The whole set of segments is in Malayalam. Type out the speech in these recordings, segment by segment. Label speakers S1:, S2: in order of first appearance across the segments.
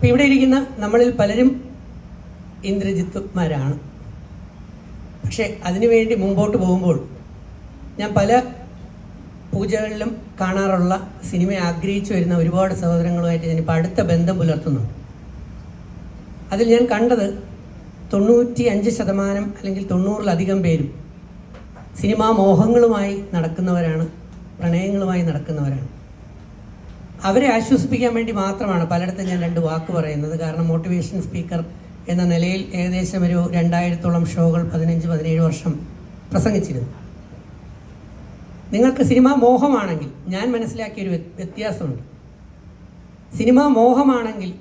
S1: ഇപ്പം ഇവിടെ ഇരിക്കുന്ന നമ്മളിൽ പലരും ഇന്ദ്രജിത്തുമാരാണ്. പക്ഷെ അതിനുവേണ്ടി മുമ്പോട്ട് പോകുമ്പോൾ ഞാൻ പല പൂജകളിലും കാണാറുള്ള സിനിമ ആഗ്രഹിച്ചു വരുന്ന ഒരുപാട് സഹോദരങ്ങളുമായിട്ട് ഞാനിപ്പോൾ അടുത്ത ബന്ധം പുലർത്തുന്നുണ്ട്. അതിൽ ഞാൻ കണ്ടത് തൊണ്ണൂറ്റി അഞ്ച് ശതമാനം അല്ലെങ്കിൽ തൊണ്ണൂറിലധികം പേരും സിനിമാ മോഹങ്ങളുമായി നടക്കുന്നവരാണ് പ്രണയങ്ങളുമായി നടക്കുന്നവരാണ്. അവരെ ആശ്വസിപ്പിക്കാൻ വേണ്ടി മാത്രമാണ് പലയിടത്തും ഞാൻ രണ്ട് വാക്ക് പറയുന്നത്. കാരണം മോട്ടിവേഷൻ സ്പീക്കർ എന്ന നിലയിൽ ഏകദേശം ഒരു രണ്ടായിരത്തോളം ഷോകൾ പതിനഞ്ച് പതിനേഴ് വർഷം പ്രസംഗിച്ചിരുന്നു. നിങ്ങൾക്ക് സിനിമാ മോഹമാണെങ്കിൽ ഞാൻ മനസ്സിലാക്കിയൊരു വ്യത്- വ്യത്യാസമുണ്ട്. സിനിമാ മോഹമാണെങ്കിൽ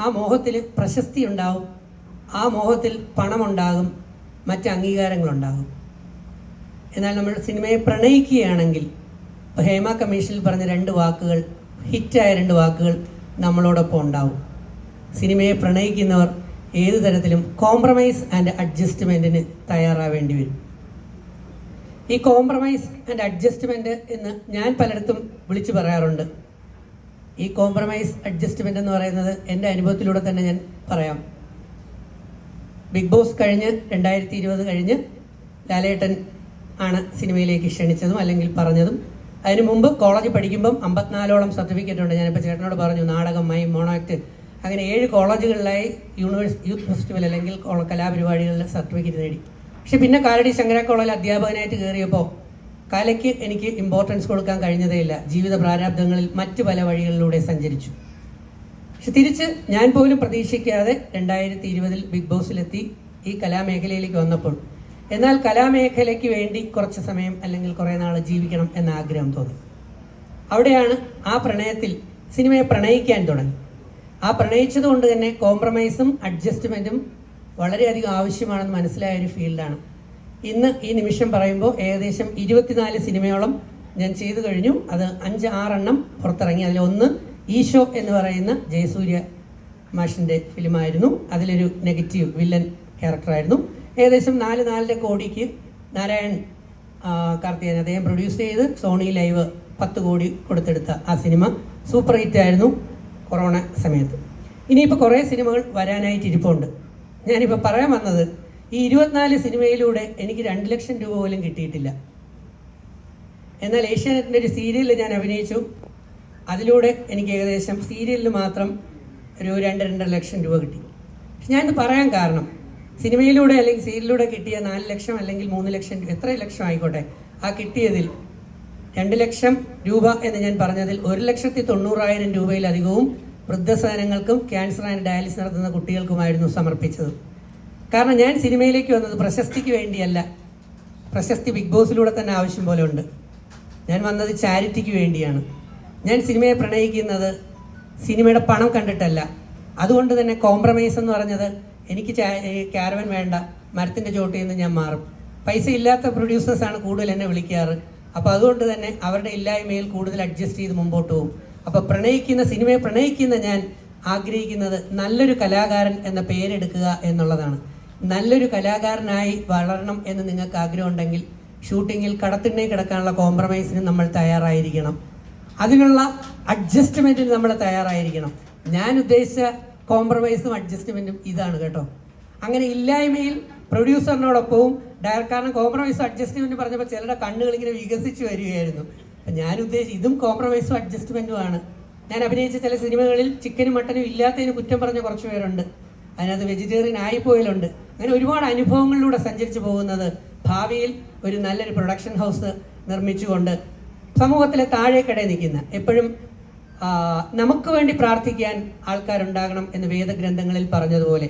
S1: ആ മോഹത്തിൽ പ്രശസ്തി ഉണ്ടാവും ആ മോഹത്തിൽ പണമുണ്ടാകും മറ്റ് അംഗീകാരങ്ങളുണ്ടാകും. എന്നാൽ നമ്മൾ സിനിമയെ പ്രണയിക്കുകയാണെങ്കിൽ ഹേമ കമ്മീഷനിൽ പറഞ്ഞ രണ്ട് വാക്കുകൾ ഹിറ്റായ രണ്ട് വാക്കുകൾ നമ്മളോടൊപ്പം ഉണ്ടാവും. സിനിമയെ പ്രണയിക്കുന്നവർ ഏത് തരത്തിലും കോംപ്രമൈസ് ആൻഡ് അഡ്ജസ്റ്റ്മെന്റിന് തയ്യാറാവേണ്ടി വരും. ഈ കോംപ്രമൈസ് ആൻഡ് അഡ്ജസ്റ്റ്മെന്റ് എന്ന് ഞാൻ പലയിടത്തും വിളിച്ചു പറയാറുണ്ട്. ഈ കോംപ്രമൈസ് അഡ്ജസ്റ്റ്മെന്റ് എന്ന് പറയുന്നത് എന്റെ അനുഭവത്തിലൂടെ തന്നെ ഞാൻ പറയാം. ബിഗ് ബോസ് കഴിഞ്ഞ് രണ്ടായിരത്തി ഇരുപത് കഴിഞ്ഞ് ലാലേട്ടൻ ആണ് സിനിമയിലേക്ക് ക്ഷണിച്ചതും അല്ലെങ്കിൽ പറഞ്ഞതും. അതിനു മുമ്പ് കോളേജിൽ പഠിക്കുമ്പം അമ്പത്തിനാലോളം സർട്ടിഫിക്കറ്റ് ഉണ്ട്. ഞാനിപ്പോൾ ചേട്ടനോട് പറഞ്ഞു നാടകം മൈ മോണോ ആക്ട് അങ്ങനെ ഏഴ് കോളേജുകളിലായി യൂണിവേഴ്സ് യൂത്ത് ഫെസ്റ്റിവൽ അല്ലെങ്കിൽ കലാപരിപാടികളിൽ സർട്ടിഫിക്കറ്റ് നേടി. പക്ഷെ പിന്നെ കാലടി ശങ്കര കോളേജിൽ അധ്യാപകനായിട്ട് കയറിയപ്പോൾ കലയ്ക്ക് എനിക്ക് ഇമ്പോർട്ടൻസ് കൊടുക്കാൻ കഴിഞ്ഞതേയില്ല ജീവിത പ്രാരാബ്ദങ്ങളിൽ മറ്റ് പല വഴികളിലൂടെ സഞ്ചരിച്ചു. പക്ഷെ തിരിച്ച് ഞാൻ പോലും പ്രതീക്ഷിക്കാതെ രണ്ടായിരത്തി ഇരുപതിൽ ബിഗ് ബോസിലെത്തി ഈ കലാമേഖലയിലേക്ക് വന്നപ്പോൾ എന്നാൽ കലാമേഖലയ്ക്ക് വേണ്ടി കുറച്ച് സമയം അല്ലെങ്കിൽ കുറേ നാൾ ജീവിക്കണം എന്ന ആഗ്രഹം തോന്നി. അവിടെയാണ് ആ പ്രണയത്തിൽ സിനിമയെ പ്രണയിക്കാൻ തുടങ്ങി. ആ പ്രണയിച്ചത് കൊണ്ട് തന്നെ കോംപ്രമൈസും അഡ്ജസ്റ്റ്മെന്റും വളരെയധികം ആവശ്യമാണെന്ന് മനസ്സിലായ ഒരു ഫീൽഡാണ്. ഇന്ന് ഈ നിമിഷം പറയുമ്പോൾ ഏകദേശം ഇരുപത്തിനാല് സിനിമയോളം ഞാൻ ചെയ്തു കഴിഞ്ഞു. അത് അഞ്ച് ആറെണ്ണം പുറത്തിറങ്ങി. അതിലൊന്ന് ഈശോ എന്ന് പറയുന്ന ജയസൂര്യ മാഷിന്റെ ഫിലിമായിരുന്നു. അതിലൊരു നെഗറ്റീവ് വില്ലൻ ക്യാരക്ടറായിരുന്നു. ഏകദേശം നാല് നാലര കോടിക്ക് നാരായൺ കാർത്തികൻ അദ്ദേഹം പ്രൊഡ്യൂസ് ചെയ്ത് സോണി ലൈവ് പത്ത് കോടി കൊടുത്തെടുത്ത ആ സിനിമ സൂപ്പർ ഹിറ്റ് ആയിരുന്നു കൊറോണ സമയത്ത്. ഇനിയിപ്പോൾ കുറേ സിനിമകൾ വരാനായിട്ട് ഇരിപ്പുണ്ട്. ഞാനിപ്പോൾ പറയാൻ വന്നത് ഈ ഇരുപത്തിനാല് സിനിമയിലൂടെ എനിക്ക് രണ്ട് ലക്ഷം രൂപ പോലും കിട്ടിയിട്ടില്ല. എന്നാൽ ഏഷ്യാനെറ്റിന്റെ ഒരു സീരിയലിൽ ഞാൻ അഭിനയിച്ചു. അതിലൂടെ എനിക്ക് ഏകദേശം സീരിയലിൽ മാത്രം ഒരു രണ്ട് രണ്ടര ലക്ഷം രൂപ കിട്ടി. ഞാനിത് പറയാൻ കാരണം സിനിമയിലൂടെ അല്ലെങ്കിൽ സീരിയലിലൂടെ കിട്ടിയ നാല് ലക്ഷം അല്ലെങ്കിൽ മൂന്ന് ലക്ഷം എത്ര ലക്ഷം ആയിക്കോട്ടെ. ആ കിട്ടിയതിൽ രണ്ട് ലക്ഷം രൂപ എന്ന് ഞാൻ പറഞ്ഞതിൽ ഒരു ലക്ഷത്തി തൊണ്ണൂറായിരം രൂപയിലധികവും വൃദ്ധസദനങ്ങൾക്കും ക്യാൻസർ ആൻഡ് ഡയാലിസിസ് നടത്തുന്ന കുട്ടികൾക്കുമായിരുന്നു സമർപ്പിച്ചത്. കാരണം ഞാൻ സിനിമയിലേക്ക് വന്നത് പ്രശസ്തിക്ക് വേണ്ടിയല്ല. പ്രശസ്തി ബിഗ് ബോസിലൂടെ തന്നെ ആവശ്യം പോലെ ഉണ്ട്. ഞാൻ വന്നത് ചാരിറ്റിക്ക് വേണ്ടിയാണ്. ഞാൻ സിനിമയെ പ്രണയിക്കുന്നത് സിനിമയുടെ പണം കണ്ടിട്ടല്ല. അതുകൊണ്ട് തന്നെ കോംപ്രമൈസ് എന്ന് പറഞ്ഞത് എനിക്ക് ക്യാരവൻ വേണ്ട. മരത്തിന്റെ ചോട്ടിൽ നിന്ന് ഞാൻ മാറും. പൈസ ഇല്ലാത്ത പ്രൊഡ്യൂസേഴ്സാണ് കൂടുതൽ എന്നെ വിളിക്കാറ്. അപ്പോൾ അതുകൊണ്ട് തന്നെ അവരുടെ ഇല്ലായ്മയിൽ കൂടുതൽ അഡ്ജസ്റ്റ് ചെയ്ത് മുമ്പോട്ട് പോകും. അപ്പോൾ പ്രണയിക്കുന്ന സിനിമയെ പ്രണയിക്കുന്ന ഞാൻ ആഗ്രഹിക്കുന്നത് നല്ലൊരു കലാകാരൻ എന്ന പേരെടുക്കുക എന്നുള്ളതാണ്. നല്ലൊരു കലാകാരനായി വളരണം എന്ന് നിങ്ങൾക്ക് ആഗ്രഹമുണ്ടെങ്കിൽ ഷൂട്ടിങ്ങിൽ കടത്തിണ്ണി കിടക്കാനുള്ള കോംപ്രമൈസിന് നമ്മൾ തയ്യാറായിരിക്കണം. അതിനുള്ള അഡ്ജസ്റ്റ്മെന്റിന് നമ്മൾ തയ്യാറായിരിക്കണം. ഞാൻ ഉദ്ദേശിച്ച കോംപ്രമൈസും അഡ്ജസ്റ്റ്മെന്റും ഇതാണ് കേട്ടോ. അങ്ങനെ ഇല്ലായ്മയിൽ പ്രൊഡ്യൂസറിനോടൊപ്പവും ഡയറക്ടർ കോംപ്രമൈസും അഡ്ജസ്റ്റ്മെന്റും പറഞ്ഞപ്പോൾ ചിലരുടെ കണ്ണുകൾ ഇങ്ങനെ വികസിച്ച് വരികയായിരുന്നു. അപ്പം ഞാൻ ഉദ്ദേശിച്ചു ഇതും കോംപ്രമൈസും അഡ്ജസ്റ്റ്മെന്റും ആണ്. ഞാൻ അഭിനയിച്ച ചില സിനിമകളിൽ ചിക്കനും മട്ടനും ഇല്ലാത്തതിന് കുറ്റം പറഞ്ഞ കുറച്ച് പേരുണ്ട്. അതിനകത്ത് വെജിറ്റേറിയൻ ആയിപ്പോയിലുണ്ട് അങ്ങനെ ഒരുപാട് അനുഭവങ്ങളിലൂടെ സഞ്ചരിച്ചു പോകുന്നത് ഭാവിയിൽ ഒരു നല്ലൊരു പ്രൊഡക്ഷൻ ഹൗസ് നിർമ്മിച്ചുകൊണ്ട് സമൂഹത്തിലെ താഴേക്കിടയിൽ നിൽക്കുന്ന എപ്പോഴും നമുക്ക് വേണ്ടി പ്രാർത്ഥിക്കാൻ ആൾക്കാരുണ്ടാകണം എന്ന് വേദഗ്രന്ഥങ്ങളിൽ പറഞ്ഞതുപോലെ.